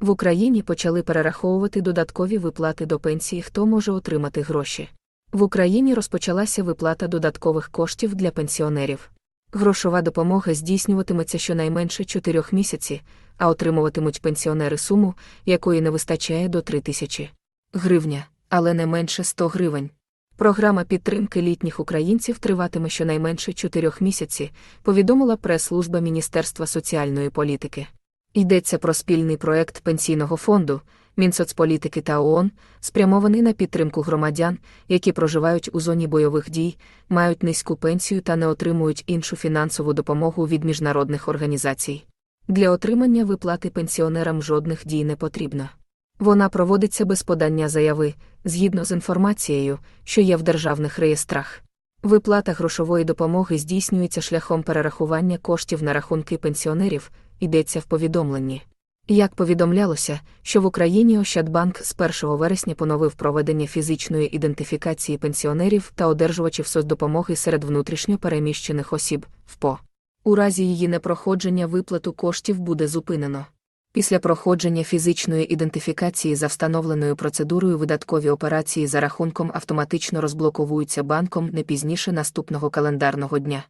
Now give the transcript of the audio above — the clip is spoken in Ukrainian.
В Україні почали перераховувати додаткові виплати до пенсії, хто може отримати гроші. В Україні розпочалася виплата додаткових коштів для пенсіонерів. Грошова допомога здійснюватиметься щонайменше 4 місяці, а отримуватимуть пенсіонери суму, якої не вистачає до 3 тисячі гривня, але не менше 100 гривень. Програма підтримки літніх українців триватиме щонайменше 4 місяці, повідомила прес-служба Міністерства соціальної політики. Йдеться про спільний проект пенсійного фонду, Мінсоцполітики та ООН, спрямований на підтримку громадян, які проживають у зоні бойових дій, мають низьку пенсію та не отримують іншу фінансову допомогу від міжнародних організацій. Для отримання виплати пенсіонерам жодних дій не потрібно. Вона проводиться без подання заяви, згідно з інформацією, що є в державних реєстрах. Виплата грошової допомоги здійснюється шляхом перерахування коштів на рахунки пенсіонерів, йдеться в повідомленні. Як повідомлялося, що в Україні Ощадбанк з 1 вересня поновив проведення фізичної ідентифікації пенсіонерів та одержувачів соцдопомоги серед внутрішньо переміщених осіб ВПО. У разі її непроходження виплату коштів буде зупинено. Після проходження фізичної ідентифікації за встановленою процедурою видаткові операції за рахунком автоматично розблоковуються банком не пізніше наступного календарного дня.